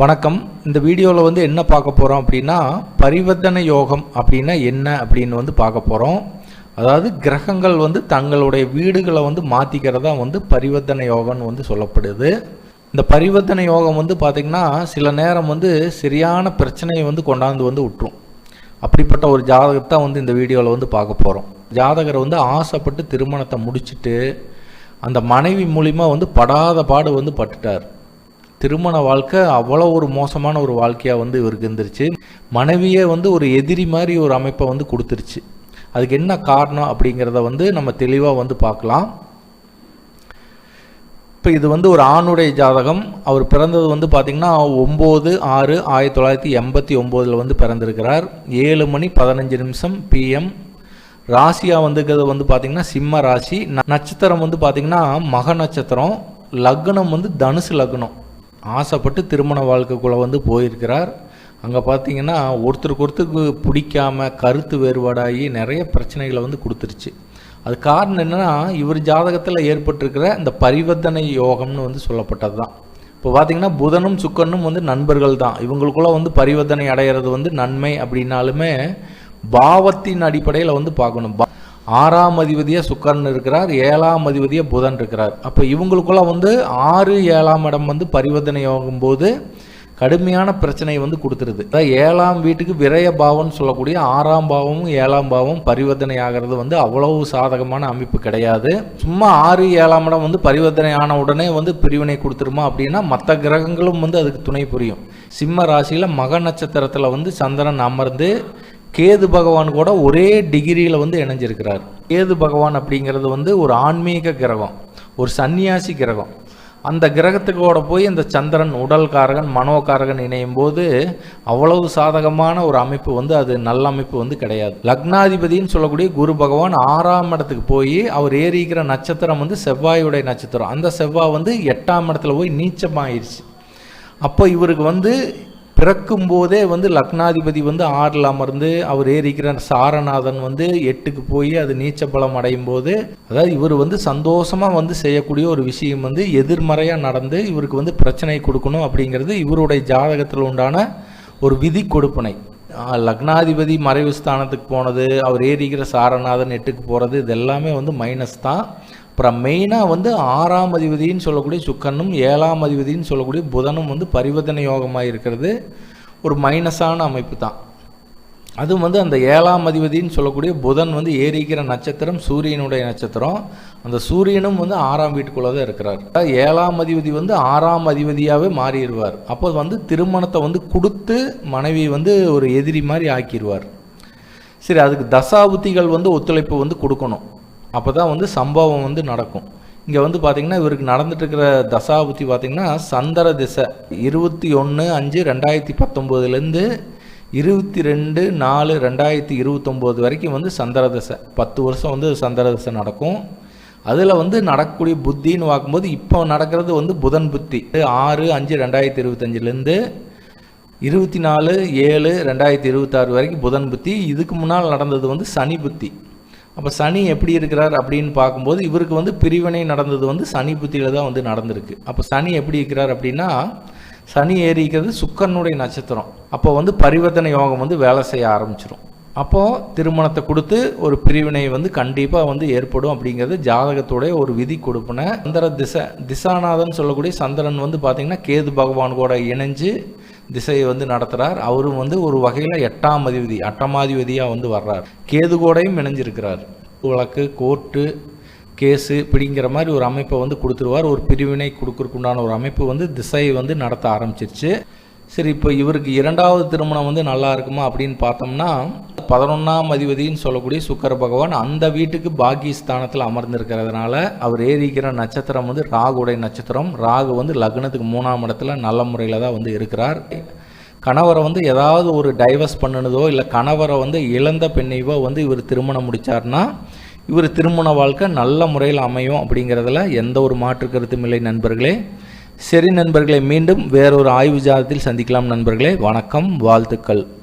வணக்கம். இந்த வீடியோவில் வந்து என்ன பார்க்க போகிறோம் அப்படின்னா பரிவர்த்தனை யோகம் அப்படின்னா என்ன அப்படின்னு வந்து பார்க்க போகிறோம் அதாவது கிரகங்கள் வந்து தங்களுடைய வீடுகளை வந்து மாற்றிக்கிறதா வந்து பரிவர்த்தனை யோகம்னு வந்து சொல்லப்படுது. இந்த பரிவர்த்தனை யோகம் வந்து பார்த்திங்கன்னா சில நேரம் வந்து சரியான பிரச்சனையை வந்து கொண்டாந்து வந்து விட்டுரும் அப்படிப்பட்ட ஒரு ஜாதகத்தை வந்து இந்த வீடியோவில் வந்து பார்க்க போகிறோம் ஜாதகரை வந்து ஆசைப்பட்டு திருமணத்தை முடிச்சுட்டு அந்த மனைவி மூலிமா வந்து படாத பாடு வந்து பட்டுட்டார். திருமண வாழ்க்கை அவ்வளோ ஒரு மோசமான ஒரு வாழ்க்கையாக வந்து இவருக்கு இருந்துருச்சு. மனைவியே வந்து ஒரு எதிரி மாதிரி ஒரு அமைப்பை வந்து கொடுத்துருச்சு. அதுக்கு என்ன காரணம் அப்படிங்கிறத வந்து நம்ம தெளிவாக வந்து பார்க்கலாம். இப்போ இது வந்து ஒரு ஆணுடைய ஜாதகம். அவர் பிறந்தது வந்து பார்த்திங்கன்னா ஒம்பது ஆறு ஆயிரத்தி தொள்ளாயிரத்தி எண்பத்தி ஒம்போதில் வந்து பிறந்திருக்கிறார். ஏழு மணி பதினஞ்சு நிமிஷம் பிஎம் ராசியாக வந்துக்கிறது வந்து பார்த்திங்கன்னா சிம்ம ராசி. நட்சத்திரம் வந்து பார்த்திங்கன்னா மக நட்சத்திரம் லக்னம் வந்து தனுசு லக்னம். ஆசைப்பட்டு திருமண வாழ்க்கைக்குள்ளே வந்து போயிருக்கிறார். அங்கே பார்த்தீங்கன்னா ஒருத்தருக்கு ஒருத்தருக்கு பிடிக்காம கருத்து வேறுபாடாகி நிறைய பிரச்சனைகளை வந்து கொடுத்துருச்சு. அது காரணம் என்னென்னா இவர் ஜாதகத்தில் ஏற்பட்டிருக்கிற இந்த பரிவர்த்தனை யோகம்னு வந்து சொல்லப்பட்டது தான் இப்போ பார்த்தீங்கன்னா புதனும் சுக்கனும் வந்து நண்பர்கள் தான் இவங்களுக்குள்ள வந்து பரிவர்த்தனை அடையிறது வந்து நன்மை அப்படின்னாலுமே பாவத்தின் அடிப்படையில் வந்து பார்க்கணும். பா- ஆறாம் அதிபதியாக சுக்கரன் இருக்கிறார் ஏழாம் அதிபதியாக புதன் இருக்கிறார். அப்போ இவங்களுக்குள்ள வந்து ஆறு ஏழாம் இடம் வந்து பரிவர்த்தனை யோகம் போது கடுமையான பிரச்சனையை வந்து கொடுத்துருது. அதாவது ஏழாம் வீட்டுக்கு விரய பாவம்னு சொல்லக்கூடிய ஆறாம் பாவமும் ஏழாம் பாவமும் பரிவர்த்தனை ஆகிறது வந்து அவ்வளவு சாதகமான அமைப்பு கிடையாது. சும்மா ஆறு ஏழாம் இடம் வந்து பரிவர்த்தனை ஆன உடனே வந்து பிரிவினை கொடுத்துருமா அப்படின்னா மற்ற கிரகங்களும் வந்து அதுக்கு துணை புரியும். சிம்ம ராசியில் மக நட்சத்திரத்தில் வந்து சந்திரன் அமர்ந்து கேது பகவான் கூட ஒரே டிகிரியில் வந்து இணைஞ்சிருக்கிறார். கேது பகவான் அப்படிங்கிறது வந்து ஒரு ஆன்மீக கிரகம் ஒரு சன்னியாசி கிரகம். அந்த கிரகத்துக்கோட போய் இந்த சந்திரன் உடல்காரகன் மனோகாரகன் இணையும் போது அவ்வளவு சாதகமான ஒரு அமைப்பு வந்து அது நல்ல அமைப்பு வந்து கிடையாது. லக்னாதிபதின்னு சொல்லக்கூடிய குரு பகவான் ஆறாம் இடத்துக்கு போய் அவர் ஏறிக்கிற நட்சத்திரம் வந்து செவ்வாயுடைய நட்சத்திரம். அந்த செவ்வாய் வந்து எட்டாம் இடத்துல போய் நீச்சமாயிருச்சு. அப்போ இவருக்கு வந்து பிறக்கும் போதே வந்து லக்னாதிபதி வந்து ஆறில் அமர்ந்து அவர் ஏறிக்கிற சாரநாதன் வந்து எட்டுக்கு போய் அது நீச்ச பலம் அடையும் போது அதாவது இவர் வந்து சந்தோஷமாக வந்து செய்யக்கூடிய ஒரு விஷயம் வந்து எதிர்மறையாக நடந்து இவருக்கு வந்து பிரச்சனை கொடுக்கணும் அப்படிங்கிறது இவருடைய ஜாதகத்தில் உண்டான ஒரு விதி கொடுப்பனை. லக்னாதிபதி மறைவு ஸ்தானத்துக்கு போனது அவர் ஏறிக்கிற சாரநாதன் எட்டுக்கு போகிறது இது எல்லாமே வந்து மைனஸ் தான். அப்புறம் மெயினாக வந்து ஆறாம் அதிபதின்னு சொல்லக்கூடிய சுக்கரனும் ஏழாம் அதிபதின்னு சொல்லக்கூடிய புதனும் வந்து பரிவர்த்தனை யோகமாக இருக்கிறது. ஒரு மைனஸான அமைப்பு தான். அதுவும் வந்து அந்த ஏழாம் அதிபதின்னு சொல்லக்கூடிய புதன் வந்து ஏறிக்கிற நட்சத்திரம் சூரியனுடைய நட்சத்திரம். அந்த சூரியனும் வந்து ஆறாம் வீட்டுக்குள்ளே தான் இருக்கிறார். அதாவது ஏழாம் அதிபதி வந்து ஆறாம் அதிபதியாகவே மாறிடுவார். அப்போ வந்து திருமணத்தை வந்து கொடுத்து மனைவி வந்து ஒரு எதிரி மாதிரி ஆக்கிடுவார். சரி அதுக்கு தசாபுத்திகள் வந்து ஒத்துழைப்பு வந்து கொடுக்கணும். அப்போ தான் வந்து சம்பவம் வந்து நடக்கும். இங்கே வந்து பார்த்தீங்கன்னா இவருக்கு நடந்துட்டு இருக்கிற தசாபுத்தி பார்த்தீங்கன்னா சந்திர திசை இருபத்தி ஒன்று அஞ்சு ரெண்டாயிரத்தி பத்தொம்போதுலேருந்து இருபத்தி ரெண்டு நாலு ரெண்டாயிரத்தி இருபத்தொம்போது வரைக்கும் வந்து சந்திர திசை. பத்து வருஷம் வந்து சந்திர திசை நடக்கும். அதில் வந்து நடக்கக்கூடிய புத்தின்னு பார்க்கும்போது இப்போ நடக்கிறது வந்து புதன் புத்தி. ஆறு அஞ்சு ரெண்டாயிரத்தி இருபத்தஞ்சிலேருந்து இருபத்தி நாலு ஏழு ரெண்டாயிரத்தி இருபத்தாறு வரைக்கும் புதன் புத்தி. இதுக்கு முன்னால் நடந்தது வந்து சனி புத்தி. அப்போ சனி எப்படி இருக்கிறார் அப்படின்னு பார்க்கும்போது இவருக்கு வந்து பிரிவினை நடந்தது வந்து சனி புத்தியில் தான் வந்து நடந்திருக்கு. அப்போ சனி எப்படி இருக்கிறார் அப்படின்னா சனி ஏறி இருக்கிறது சுக்கரனுடைய நட்சத்திரம். அப்போ வந்து பரிவர்த்தனை யோகம் வந்து வேலை செய்ய ஆரம்பிச்சிடும் அப்போது திருமணத்தை கொடுத்து ஒரு பிரிவினை வந்து கண்டிப்பாக வந்து ஏற்படும் அப்படிங்கிறது ஜாதகத்துடைய ஒரு விதி கொடுப்பின சந்திர திசை திசாநாதன் சொல்லக்கூடிய சந்திரன் வந்து பார்த்திங்கன்னா கேது பகவான் கூட இணைஞ்சு திசையை வந்து நடத்துகிறார் அவரும் வந்து ஒரு வகையில் எட்டாம் அதிபதி அட்டமாதிபதியாக வந்து வர்றார். கேதுகோடையும் இணைஞ்சிருக்கிறார். வழக்கு கோர்ட்டு கேஸு பிடிங்கிற மாதிரி ஒரு அமைப்பை வந்து கொடுத்துருவார். ஒரு பிரிவினை கொடுக்குறக்குண்டான ஒரு அமைப்பு வந்து திசையை வந்து நடத்த ஆரம்பிச்சிருச்சு. சரி இப்போ இவருக்கு இரண்டாவது திருமணம் வந்து நல்லா இருக்குமா அப்படின்னு பார்த்தோம்னா பதினொன்றாம் அதிபதின்னு சொல்லக்கூடிய சுக்கர பகவான் அந்த வீட்டுக்கு பாக்கியஸ்தானத்தில் அமர்ந்திருக்கிறதுனால அவர் ஏறிக்கிற நட்சத்திரம் வந்து ராகுடைய நட்சத்திரம். ராகு வந்து லக்னத்துக்கு மூணாம் இடத்துல நல்ல முறையில் தான் வந்து இருக்கிறார். கணவரை வந்து ஏதாவது ஒரு டைவர்ஸ் பண்ணுனதோ இல்லை கணவரை வந்து இழந்த பெண்ணையோ வந்து இவர் திருமணம் முடித்தார்னா இவர் திருமண வாழ்க்கை நல்ல முறையில் அமையும் அப்படிங்கிறதுல எந்த ஒரு மாற்று கருத்தும் இல்லை நண்பர்களே. சரி நண்பர்களே மீண்டும் வேறொரு ஆய்வு ஜாதத்தில் சந்திக்கலாம் நண்பர்களே. வணக்கம் வாழ்த்துக்கள்.